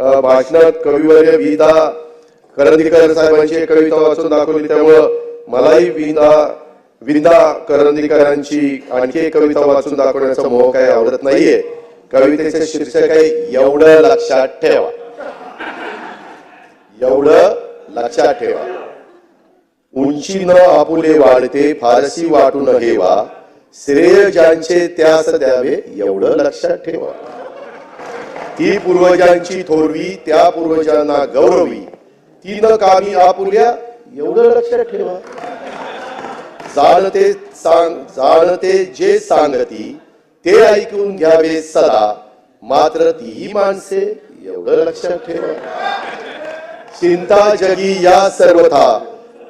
भाषणात कविवर्य विदा करंदीकर साहेबांची कविता वाचून दाखवली त्यामुळं मलाही विदा विंदा करंदीकरांची आणखी एक कविता वाचून दाखवण्याचा मोह काही आवडत नाहीये. कवितेचे शीर्षक आहे एवढं लक्षात ठेवा. एवढं लक्षात ठेवा. उंची न आपुले वाढते फारसी वाटून हेवा श्रेय ज्यांचे त्यास द्यावे एवढं लक्षात ठेवा. ही पूर्वजांची थोरवी त्या पूर्वजांना गौरवी. ती न कामी आपुल्या एवढं लक्षात ठेवा. जाणते सांग जाणते जे सांगती ते ऐकून घ्यावे सदा. मात्र तीही माणसे एवढं लक्षात ठेवा. चिंता जगी या सर्वथा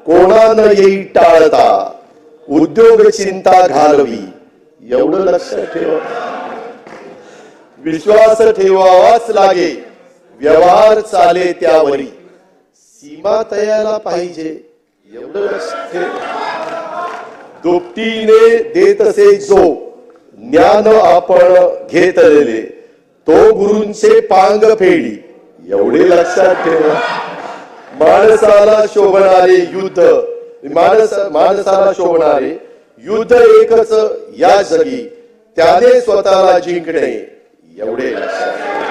कोणा न येई टाळता? उद्योग चिंता घालवी एवढं लक्षात ठेवा. विश्वास ठेवावाच लागे. व्यवहार चाले त्यावरी. सीमा तयाला पाहिजे. एवढं दुपटीने देत असे जो. ज्ञान आपण घेतलेले. तो गुरुंचे पांग फेडी. एवढे लक्षात ठेवा. माणसाला शोभणारे युद्ध. माणस माणसाला शोभणारे युद्ध एकच या जगी. त्याने स्वतःला जिंकणे. एवढे लक्षात ठेवा.